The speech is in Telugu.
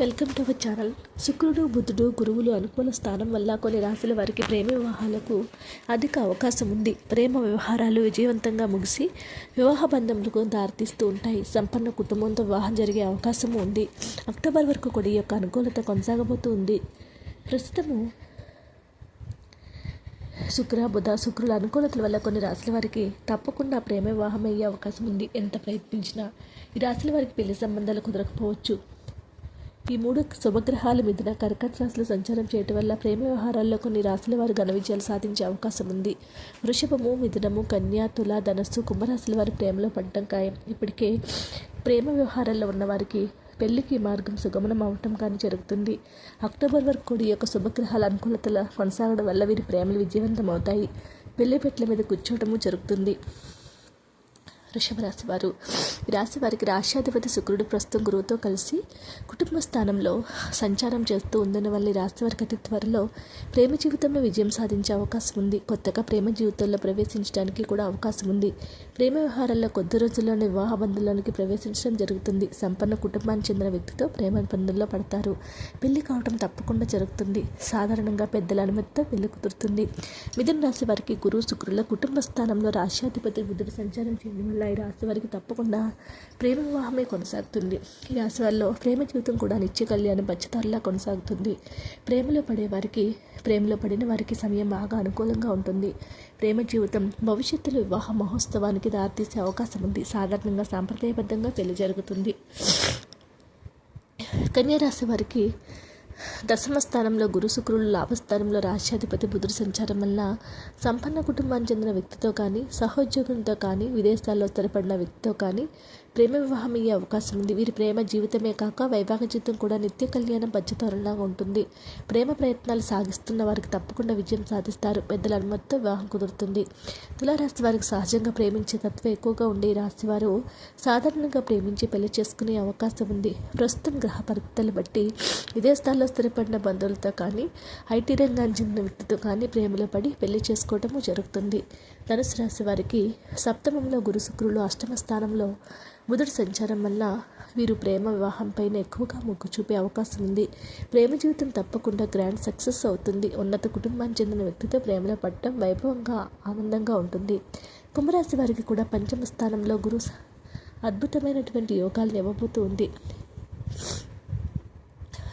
Welcome to our channel. శుక్రుడు బుధుడు గురువులు అనుకూల స్థానం వల్ల కొన్ని రాశుల వారికి ప్రేమ వివాహాలకు అధిక అవకాశం ఉంది. ప్రేమ వ్యవహారాలు విజయవంతంగా ముగిసి వివాహ బంధములకు దారితీస్తూ ఉంటాయి. సంపన్న కుటుంబంతో వివాహం జరిగే అవకాశము ఉంది. అక్టోబర్ వరకు కూడా ఈ యొక్క అనుకూలత కొనసాగబోతూ ఉంది. ప్రస్తుతము శుక్ర బుధ శుక్రుల అనుకూలతల వల్ల కొన్ని రాశుల వారికి తప్పకుండా ప్రేమ వివాహం అయ్యే అవకాశం ఉంది. ఎంత ప్రయత్నించినా ఈ రాశుల వారికి పెళ్ళి సంబంధాలు కుదరకపోవచ్చు. ఈ మూడు శుభగ్రహాల మీద కర్కట రాశులు సంచారం చేయటం వల్ల ప్రేమ వ్యవహారాల్లో కొన్ని రాశుల వారు ఘన విజయాలు సాధించే అవకాశం ఉంది. వృషభము మిథునము కన్యా తుల ధనస్సు కుంభరాశుల వారి ప్రేమలో పడటం ఖాయం. ఇప్పటికే ప్రేమ వ్యవహారాల్లో ఉన్నవారికి పెళ్ళికి మార్గం సుగమనం అవటం కానీ జరుగుతుంది. అక్టోబర్ వరకు కూడా ఈ యొక్క శుభగ్రహాల అనుకూలతల కొనసాగడం వల్ల వీరి ప్రేమలు విజయవంతం అవుతాయి. పెళ్ళి పెట్ల మీద కూర్చోవటము జరుగుతుంది. వృషభ రాశి వారు ఈ రాశి వారికి రాష్ట్రాధిపతి శుక్రుడు ప్రస్తుతం గురువుతో కలిసి కుటుంబ స్థానంలో సంచారం చేస్తూ ఉందన్న వల్ల రాశి వారికి అతి త్వరలో ప్రేమ జీవితంలో విజయం సాధించే అవకాశం ఉంది. కొత్తగా ప్రేమ జీవితంలో ప్రవేశించడానికి కూడా అవకాశం ఉంది. ప్రేమ వ్యవహారాల్లో కొద్ది రోజుల్లోనే వివాహ బంధంలోనికి ప్రవేశించడం జరుగుతుంది. సంపన్న కుటుంబానికి చెందిన వ్యక్తితో ప్రేమ బంధంలో పడతారు. పెళ్ళి కావడం తప్పకుండా జరుగుతుంది. సాధారణంగా పెద్దల అనుమతితో పెళ్ళి కుదురుతుంది. మిథున రాశి వారికి గురువు శుక్రుల కుటుంబ స్థానంలో రాష్ట్రాధిపతి బుద్ధుడు సంచారం చేయడం వల్ల ఈ రాశి వారికి తప్పకుండా ప్రేమ వివాహమే కొనసాగుతుంది. ఈ రాశి వారిలో ప్రేమ జీవితం కూడా నిత్య కళ్యాణం పచ్చతారులా కొనసాగుతుంది. ప్రేమలో పడే వారికి ప్రేమలో పడిన వారికి సమయం బాగా అనుకూలంగా ఉంటుంది. ప్రేమ జీవితం భవిష్యత్తులో వివాహ మహోత్సవానికి దారితీసే అవకాశం ఉంది. సాధారణంగా సాంప్రదాయబద్ధంగా పెళ్ళి జరుగుతుంది. కన్యారాశి వారికి దశమ స్థానంలో గురు శుక్రులు లాభస్థానంలో రాష్ట్రాధిపతి బుధుడు సంచారం వల్ల సంపన్న కుటుంబానికి చెందిన వ్యక్తితో కానీ సహోద్యోగులతో కానీ విదేశాల్లో స్థిరపడిన వ్యక్తితో కానీ ప్రేమ వివాహం అయ్యే అవకాశం ఉంది. వీరి ప్రేమ జీవితమే కాక వైవాహిక జీవితం కూడా నిత్య కళ్యాణం పచ్చతోరణలాగా ఉంటుంది. ప్రేమ ప్రయత్నాలు సాగిస్తున్న వారికి తప్పకుండా విజయం సాధిస్తారు. పెద్దల అనుమతితో వివాహం కుదురుతుంది. తులారాశి వారికి సహజంగా ప్రేమించే తత్వం ఎక్కువగా ఉండే రాశి వారు సాధారణంగా ప్రేమించి పెళ్ళి చేసుకునే అవకాశం ఉంది. ప్రస్తుతం గ్రహ పరిస్థితులు బట్టి విదేశాల్లో స్థిరపడిన బంధువులతో కానీ ఐటీ రంగాన్ని చెందిన వ్యక్తితో కానీ ప్రేమలో పడి పెళ్ళి చేసుకోవటము జరుగుతుంది. ధనుసు రాశి వారికి సప్తమంలో గురు శుక్రులు అష్టమ స్థానంలో బుధుడు సంచారం వల్ల వీరు ప్రేమ వివాహంపైన ఎక్కువగా మొగ్గు చూపే అవకాశం ఉంది. ప్రేమ జీవితం తప్పకుండా గ్రాండ్ సక్సెస్ అవుతుంది. ఉన్నత కుటుంబానికి చెందిన వ్యక్తితో ప్రేమలో పడటం వైభవంగా ఆనందంగా ఉంటుంది. కుంభరాశి వారికి కూడా పంచమ స్థానంలో గురు అద్భుతమైనటువంటి యోగాలు ఇవ్వబోతూ ఉంది.